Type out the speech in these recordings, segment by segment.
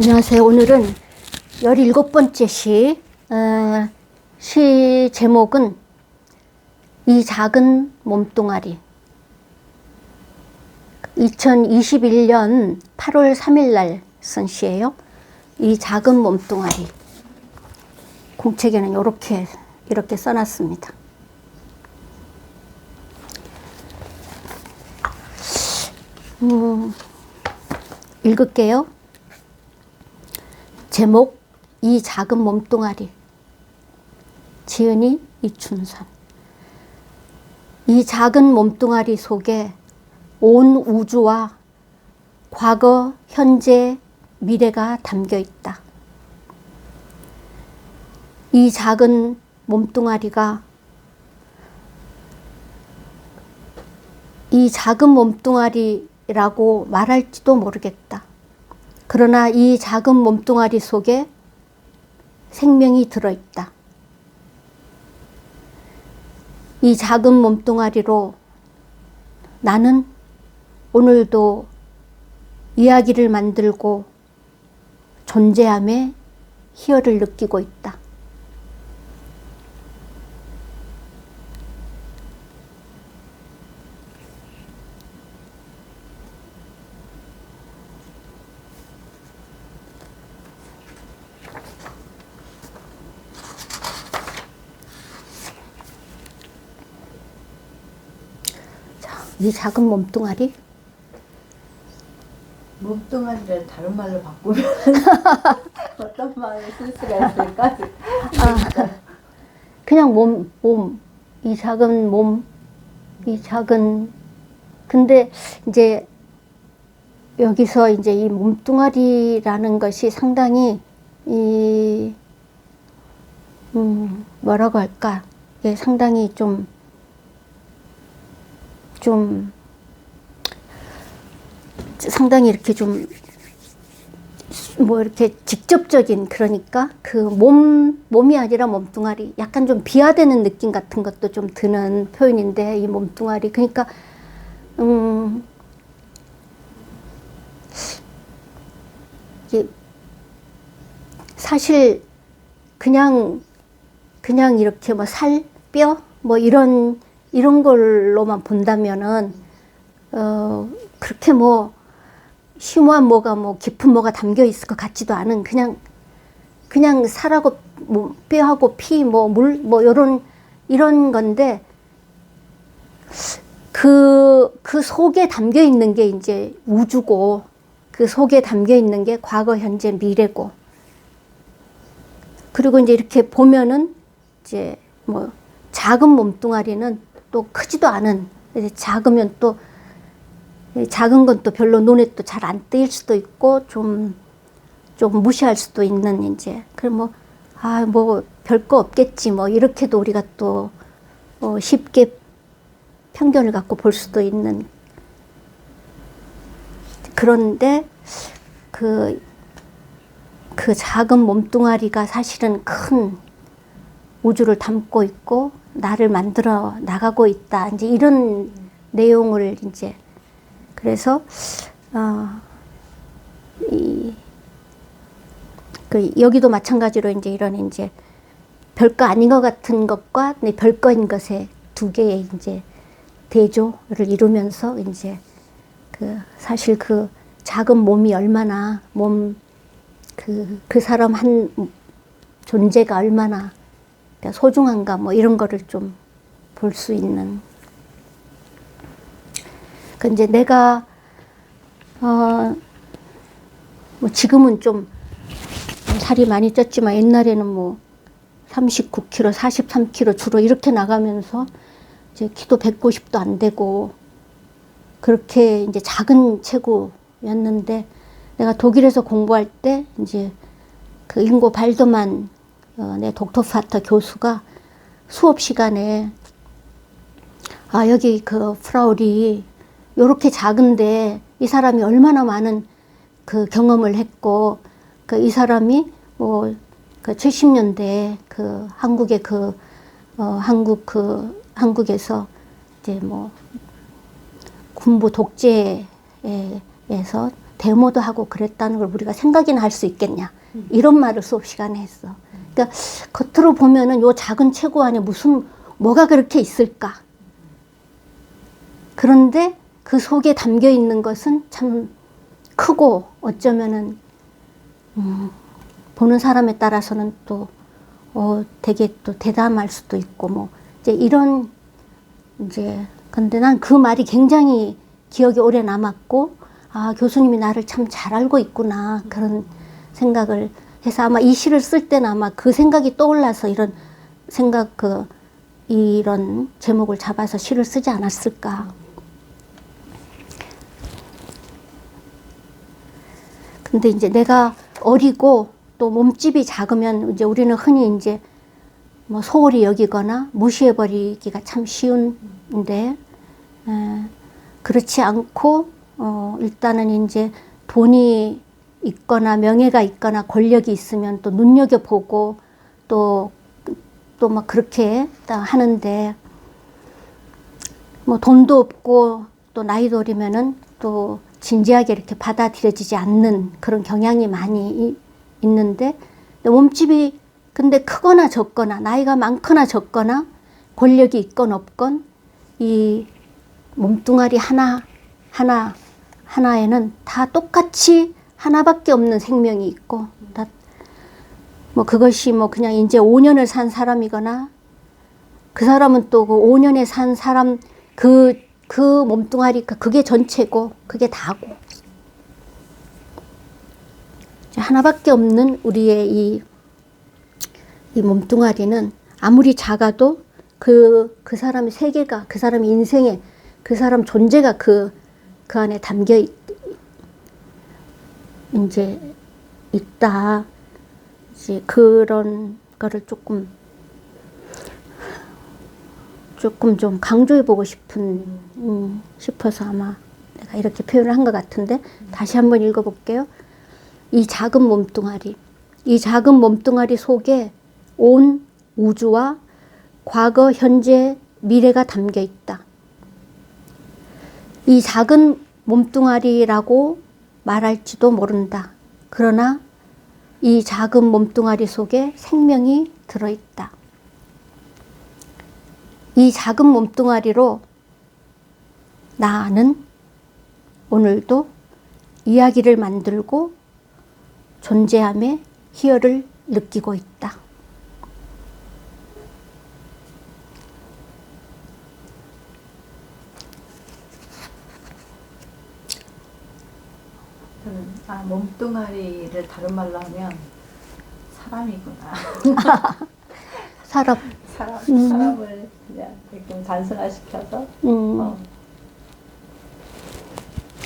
안녕하세요. 오늘은 17번째 시, 어, 시 제목은 이 작은 몸뚱아리. 2021년 8월 3일 날 쓴 시예요. 이 작은 몸뚱아리. 공책에는 이렇게, 이렇게 써놨습니다. 음, 읽을게요. 제목 이 작은 몸뚱아리 지은이 이춘선 이 작은 몸뚱아리 속에 온 우주와 과거, 현재, 미래가 담겨 있다. 이 작은 몸뚱아리가 이 작은 몸뚱아리라고 말할지도 모르겠다. 그러나 이 작은 몸뚱아리 속에 생명이 들어있다. 이 작은 몸뚱아리로 나는 오늘도 이야기를 만들고 존재함의 희열을 느끼고 있다. 이 작은 몸뚱아리? 몸뚱아리를 다른 말로 바꾸면 어떤 말을 쓸 수가 있을까? 그냥 몸, 몸, 이 작은 몸, 이 작은, 근데 이제 여기서 이제 이 몸뚱아리라는 것이 상당히 이, 음, 뭐라고 할까, 이게 상당히 좀, 좀, 상당히 이렇게 좀, 뭐 이렇게 직접적인 그러니까 그 몸 몸이 아니라 몸뚱아리 약간 좀 비하되는 느낌 같은 것도 좀 드는 표현인데 이 몸뚱아리 그러니까 음 이게 사실 그냥 그냥 이렇게 뭐 살, 뼈, 뭐 이런 이런 걸로만 본다면은 어 그렇게 뭐 심오한 뭐가 뭐 깊은 뭐가 담겨 있을 것 같지도 않은 그냥 그냥 살하고 뭐 뼈하고 피 뭐 물뭐 요런 이런 건데 그, 그 속에 담겨 있는 게 이제 우주고 그 속에 담겨 있는 게 과거, 현재, 미래고. 그리고 이제 이렇게 보면은 이제 뭐 작은 몸뚱아리는 또 크지도 않은 작으면 또 작은 건 또 별로 눈에 또 잘안 띄일 수도 있고 좀, 좀 무시할 수도 있는 이제 그럼 뭐, 아, 뭐, 별거 없겠지 뭐, 이렇게도 우리가 또 어, 쉽게 편견을 갖고 볼 수도 있는 그런데 그, 그 작은 몸뚱아리가 사실은 큰 우주를 담고 있고 나를 만들어 나가고 있다. 이제 이런 내용을 이제 그래서 어, 이, 그 여기도 마찬가지로 이제 이런 이제 별거 아닌 것 같은 것과 네, 별거인 것의 두 개의 이제 대조를 이루면서 이제 그 사실 그 작은 몸이 얼마나 몸 그, 그 사람 한 존재가 얼마나 소중한가 뭐 이런 거를 좀 볼 수 있는. 그 이제 내가 어 뭐 지금은 좀 살이 많이 쪘지만 옛날에는 뭐 39kg, 43kg 주로 이렇게 나가면서 이제 키도 190도 안 되고 그렇게 이제 작은 체구였는데 내가 독일에서 공부할 때 이제 그 인고 발더만 어, 내 독토파터 교수가 수업 시간에 아 여기 그 프라울이 요렇게 작은데 이 사람이 얼마나 많은 그 경험을 했고 그 이 사람이 뭐 그 70년대 그 한국의 그 어, 한국 그 한국에서 이제 뭐 군부 독재에서 데모도 하고 그랬다는 걸 우리가 생각이나 할 수 있겠냐. 이런 말을 수업 시간에 했어. 그러니까 겉으로 보면은 요 작은 체구 안에 무슨 뭐가 그렇게 있을까? 그런데 그 속에 담겨 있는 것은 참 크고 어쩌면은 음, 보는 사람에 따라서는 또 어, 되게 또 대담할 수도 있고 뭐 이제 이런 이제 근데 난 그 말이 굉장히 기억에 오래 남았고 아 교수님이 나를 참 잘 알고 있구나 그런 생각을 해서 아마 이 시를 쓸 때는 아마 그 생각이 떠올라서 이런 생각 그 이런 제목을 잡아서 시를 쓰지 않았을까. 근데 이제 내가 어리고 또 몸집이 작으면 이제 우리는 흔히 이제 뭐 소홀히 여기거나 무시해 버리기가 참 쉬운데 에, 그렇지 않고 어, 일단은 이제 돈이 있거나 명예가 있거나 권력이 있으면 또 눈여겨 보고 또 또 막 그렇게 딱 하는데 뭐 돈도 없고 또 나이도 어리면은 또 진지하게 이렇게 받아들여지지 않는 그런 경향이 많이 이- 있는데 몸집이 근데 크거나 적거나 나이가 많거나 적거나 권력이 있건 없건 이 몸뚱아리 하나 하나 하나에는 다 똑같이 하나밖에 없는 생명이 있고 다뭐 그것이 뭐 그냥 이제 5년을 산 사람이거나 그 사람은 또 그 5년에 산 사람 그, 그 몸뚱아리, 그- 그게 전체고, 그게 다고. 하나밖에 없는 우리의 이, 이 몸뚱아리는 아무리 작아도 그, 그 사람의 세계가, 그 사람의 인생에, 그 사람 존재가 그, 그 안에 담겨 있, 이제 있다. 이제 그런 거를 조금 조금 좀 강조해 보고 싶은 음, 싶어서 아마 내가 이렇게 표현을 한 것 같은데 다시 한번 읽어볼게요. 이 작은 몸뚱아리, 이 작은 몸뚱아리 속에 온 우주와 과거, 현재, 미래가 담겨 있다. 이 작은 몸뚱아리라고 말할지도 모른다. 그러나 이 작은 몸뚱아리 속에 생명이 들어있다. 이 작은 몸뚱아리로 나는 오늘도 이야기를 만들고 존재함의 희열을 느끼고 있다. 저는 아 몸뚱아리를 다른 말로 하면 사람이구나. 사람, 사람 음. 사람을 그냥 좀 단순화시켜서 음, 어,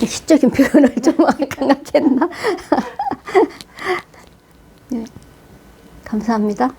시적인 표현을 좀 강하게 했나? 네, 감사합니다.